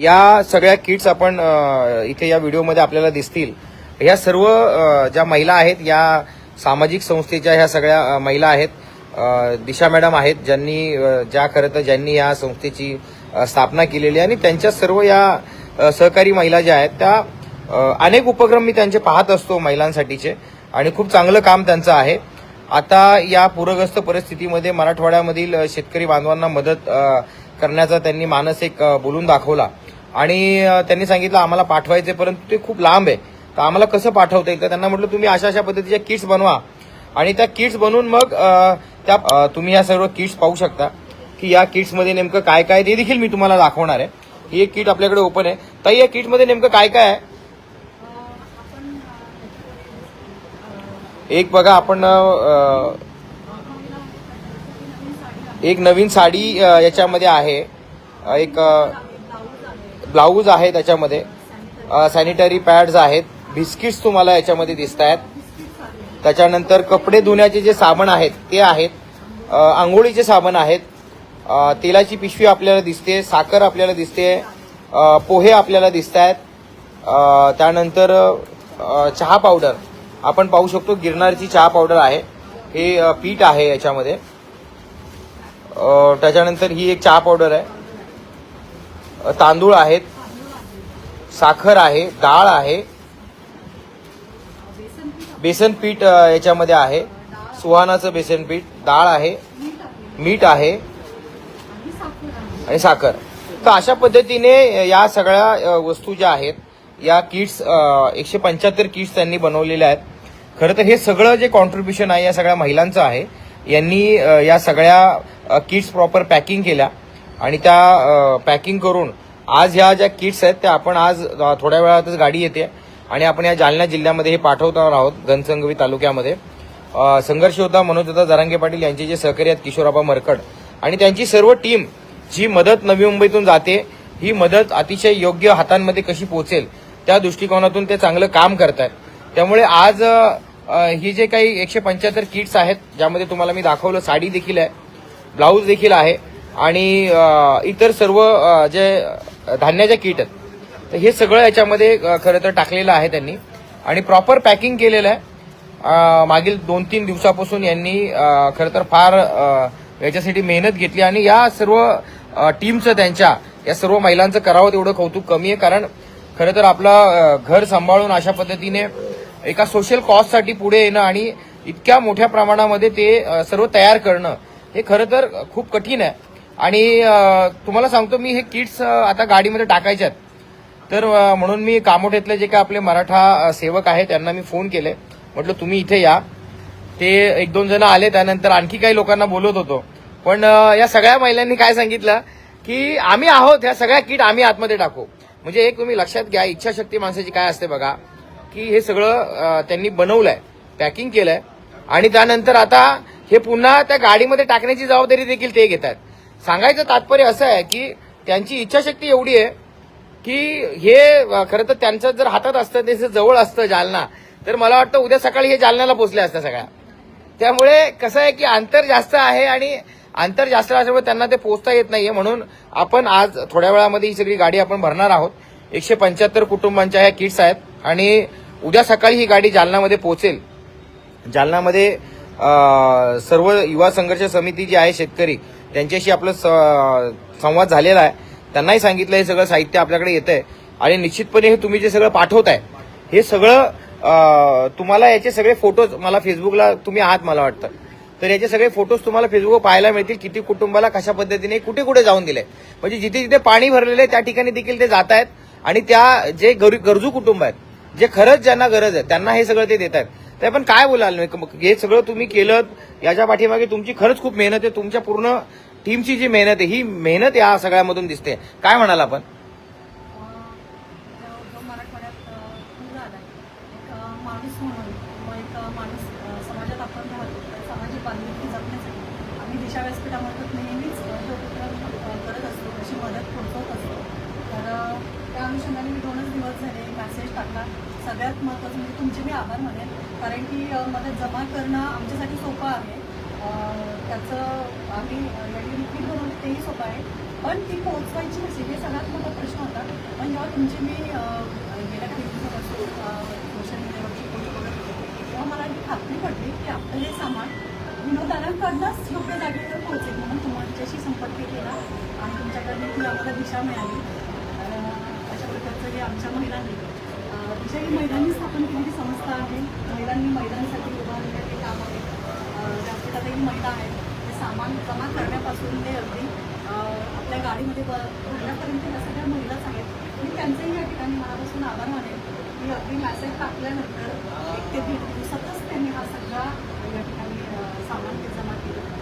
या सगळ्या किट्स आपण इथे या व्हिडिओमध्ये आपल्याला दिसतील. ह्या सर्व ज्या महिला आहेत या सामाजिक संस्थेच्या ह्या सगळ्या महिला आहेत दिशा मॅडम आहेत ज्यांनी ज्या खरं तर ज्यांनी या संस्थेची स्थापना केलेली आहे आणि त्यांच्या सर्व या सहकारी महिला ज्या आहेत त्या अनेक उपक्रम मी त्यांचे पाहत असतो महिलांसाठीचे आणि खूप चांगलं काम त्यांचं आहे. आता या पूरग्रस्त परिस्थितीमध्ये मराठवाड्यामधील शेतकरी बांधवांना मदत करण्याचा त्यांनी मानस एक बोलून दाखवला. आणि त्यांनी सांगितलं आम्हाला पाठवायचे परंतु ते खूप लांब आहे. तर आम्हाला कसं पाठवता येईल? तर त्यांना म्हटलं तुम्ही अशा अशा पद्धतीच्या किट्स बनवा. आणि त्या किट्स बनवून मग त्या तुम्ही या सर्व किट्स पाहू शकता की या किट्समध्ये नेमकं काय काय ते देखील मी तुम्हाला दाखवणार आहे. ही एक किट आपल्याकडे ओपन आहे. तर या किटमध्ये नेमकं काय काय आहे? एक बघा आपण एक नवीन साडी याच्यामध्ये आहे. एक ब्लाऊज आहे त्याच्यामध्ये. सॅनिटरी पॅड्स आहेत. बिस्किट्स तुम्हाला याच्यामध्ये दिसत आहेत त्याच्यानंतर कपडे धुण्याचे जे साबण आहेत ते आहेत. आंघोळीचे साबण आहेत. तेलाची पिशवी आपल्याला दिसते साखर आपल्याला दिसते पोहे आपल्याला दिसत आहेत त्यानंतर चहा पावडर. आपण पाहू शकतो गिरनारची चहा पावडर आहे. हे पीठ आहे याच्यामध्ये. त्याच्यानंतर ही एक चहा पावडर आहे. तांदूळ आहेत साखर आहे डाळ आहे बेसन पीठ याच्यामध्ये आहे सुहानाचं बेसन पीठ डाळ आहे मीठ आहे आणि साखर. तर अशा पद्धतीने या सगळ्या वस्तू ज्या आहेत या किट्स एकशे पंच्याहत्तर किट्स त्यांनी बनवलेल्या आहेत. खरं तर हे सगळं जे कॉन्ट्रीब्युशन आहे या सगळ्या महिलांचं आहे यांनी या सगळ्या किट्स प्रॉपर पॅकिंग केल्या. आणि त्या पॅकिंग करून आज ह्या ज्या किट्स आहेत त्या आपण आज थोड्या वेळातच गाडी येते. आणि आपण या जालना जिल्ह्यामध्ये हे पाठवणार आहोत घनसंगवी तालुक्यामध्ये. संघर्ष होता मनोजदा जरांगे पाटील यांचे जे सहकारी आहेत किशोराबा मरकड. आणि त्यांची सर्व टीम जी मदत नवी मुंबईतून जाते ही मदत अतिशय योग्य हातांमध्ये कशी पोहोचेल त्या दृष्टिकोनातून ते चांगलं काम करत आहेत त्यामुळे आज ही जे काही एकशे पंच्याहत्तर किट्स आहेत ज्यामध्ये तुम्हाला मी दाखवलं साडी देखील आहे ब्लाऊज देखील आहे आणि इतर सर्व जे धान्याच्या किट आहेत तर हे सगळं याच्यामध्ये खरं तर टाकलेलं आहे त्यांनी. आणि प्रॉपर पॅकिंग केलेलं आहे. मागील दोन तीन दिवसापासून यांनी खरं तर फार याच्यासाठी मेहनत घेतली आणि या सर्व टीमचं त्यांच्या या सर्व महिलांचं करावं तेवढं कौतुक कमी आहे. कारण खरं तर आपलं घर सांभाळून अशा पद्धतीने एका सोशल कॉजसाठी पुढे येणं आणि इतक्या मोठ्या प्रमाणामध्ये ते सर्व तयार करणं हे खरं तर खूप कठीण आहे. आणि तुम्हाला सांगतो मी हे किट्स आता गाडीमध्ये टाकायचे आहेत. तर म्हणून मी कामोठेतले जे काय आपले मराठा सेवक आहेत त्यांना मी फोन केले. म्हटलं तुम्ही इथे या. ते एक दोन जण आले त्यानंतर आणखी काही लोकांना बोलवत होतो. पण या सगळ्या महिलांनी काय सांगितलं की आम्ही आहोत ह्या सगळ्या किट आम्ही आतमध्ये टाकू. म्हणजे एक तुम्ही लक्षात घ्या इच्छाशक्ती माणसाची काय असते बघा की हे सगळं त्यांनी बनवलंय पॅकिंग केलंय. आणि त्यानंतर आता हे पुन्हा त्या गाडीमध्ये टाकण्याची जबाबदारी देखील ते घेत आहेत सांगायचं तात्पर्य असं आहे की त्यांची इच्छाशक्ती एवढी आहे की हे खरं तर त्यांचं जर हातात असतं त्याचं जवळ असतं जालना तर मला वाटतं उद्या सकाळी हे जालन्याला पोचले असतं सगळ्या. त्यामुळे कसं आहे की अंतर जास्त आहे आणि अंतर जास्त असल्यामुळे त्यांना ते पोचता येत नाहीये म्हणून आपण आज थोड्या वेळामध्ये ही सगळी गाडी आपण भरणार आहोत. एकशे पंच्याहत्तर कुटुंबांच्या ह्या किट्स आहेत आणि उद्या सकाळी ही गाडी जालनामध्ये पोहोचेल. जालनामध्ये सर्व युवा संघर्ष समिती जी आहे शेतकरी त्यांच्याशी आपलं स- संवाद झालेला आहे. त्यांनाही सांगितलं हे सगळं साहित्य आपल्याकडे येत आहे आणि निश्चितपणे हे तुम्ही जे सगळं पाठवताय हे सगळं तुम्हाला याचे सगळे फोटोज मला फेसबुकला तुम्ही आहात मला वाटतं. तर याचे सगळे फोटोज तुम्हाला फेसबुकवर पाहायला मिळतील किती कुटुंबाला कशा पद्धतीने कुठे कुठे जाऊन दिले म्हणजे जिथे जिथे पाणी भरलेलं आहे त्या ठिकाणी देखील ते जात आहेत. आणि त्या जे गरजू कुटुंब आहेत जे खरंच ज्यांना गरज आहे त्यांना हे सगळं ते देत आहेत. ते पण काय बोलाल? मग हे सगळं तुम्ही केलं याच्या पाठीमागे तुमची खरंच खूप मेहनत आहे. तुमच्या पूर्ण टीमची जी मेहनत आहे ही मेहनत या सगळ्यामधून दिसते. काय म्हणाल आपण? अनुषंगाने मी दोनच दिवस झाले मेसेज टाकला. सगळ्यात महत्वाचं म्हणजे तुमचे मी आभार मानेन. कारण की मदत जमा करणं आमच्यासाठी सोपं आहे. त्याचं आम्ही लिक्विड करून तेही सोपं आहे. पण ती पोहोचवायची कशी हे सगळ्यात मोठा प्रश्न होता. पण जेव्हा तुमची मी गेल्या काही दिवसापासून सोशल मीडियावरची पोस्ट बघत होते तेव्हा मला ही खात्री पडली की आपलं हे सामान विनोदारांकडनंच योग्य जागेवर पोहोचेल म्हणून तुमच्याशी संपर्क केला आणि तुमच्याकडनं ती आम्हाला दिशा मिळाली. अशा प्रकारचं हे आमच्या महिलांनी अ, दिशा ही महिलांनी स्थापन केलेली संस्था आहे. महिलांनी महिलांसाठी उभारलेले काम आहे. अ, व्यासपीठातही महिला आहेत ते सामान जमा करण्यापासून ते अगदी आपल्या गाडीमध्ये ब भरण्यापर्यंत या सगळ्या महिलाच आहेत. मी त्यांचेही या ठिकाणी मनापासून आभार मानेल की अगदी मॅसेज टाकल्यानंतर एक ते दीड दिवसातच त्यांनी हा सगळा या ठिकाणी सामान ते जमा केलं.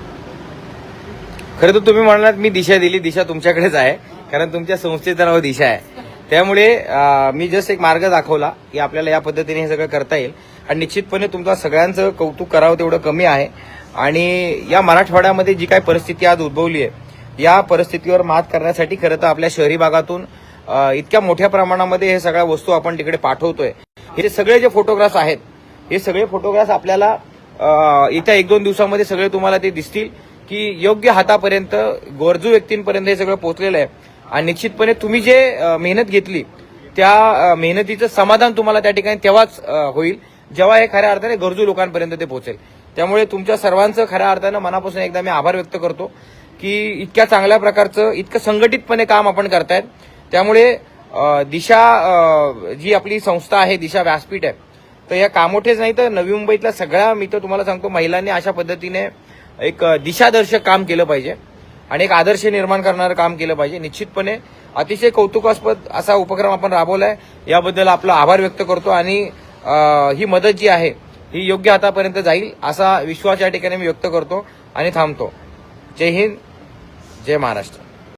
खरं तर तुम्ही म्हणालात मी दिशा दिली दिशा तुमच्याकडेच आहे. कारण तुमच्या संस्थेचं नाव दिशा आहे. त्यामुळे मी जस्ट एक मार्ग दाखवला की आपल्याला या पद्धतीने हे सगळं करता येईल. आणि निश्चितपणे तुमचा सगळ्यांचं कौतुक करावं तेवढं कमी आहे. आणि या मराठवाड्यामध्ये जी काय परिस्थिती आज उद्भवली आहे या परिस्थितीवर मात करण्यासाठी खरं तर आपल्या शहरी भागातून इतक्या मोठ्या प्रमाणामध्ये हे सगळ्या वस्तू आपण तिकडे पाठवतोय. हे सगळे जे फोटोग्राफ्स आहेत हे सगळे फोटोग्राफ्स आपल्याला येत्या एक दोन दिवसामध्ये सगळे तुम्हाला ते दिसतील की योग्य हातापर्यंत गरजू व्यक्तींपर्यंत हे सगळं पोहोचलेलं आहे. आणि निश्चितपणे तुम्ही जे मेहनत घेतली त्या मेहनतीचं समाधान तुम्हाला त्या ठिकाणी तेव्हाच होईल जेव्हा हे खऱ्या अर्थाने गरजू लोकांपर्यंत ते पोहोचेल. त्यामुळे तुमच्या सर्वांचं खऱ्या अर्थानं मनापासून एकदा मी आभार व्यक्त करतो की इतक्या चांगल्या प्रकारचं इतकं संघटितपणे काम आपण करतायत. त्यामुळे दिशा जी आपली संस्था आहे दिशा व्यासपीठ आहे तर या कामोठेच नाही तर नवी मुंबईतल्या सगळ्या मी तर तुम्हाला सांगतो महिलांनी अशा पद्धतीने एक दिशादर्शक काम केलं पाहिजे. आणि एक आदर्श निर्माण करणारं काम केलं पाहिजे. निश्चितपणे अतिशय कौतुकास्पद असा उपक्रम आपण राबवलाय. याबद्दल आपला आभार व्यक्त करतो आणि ही मदत जी आहे ही योग्य हातापर्यंत जाईल असा विश्वास या ठिकाणी मी व्यक्त करतो आणि थांबतो. जय हिंद जय महाराष्ट्र.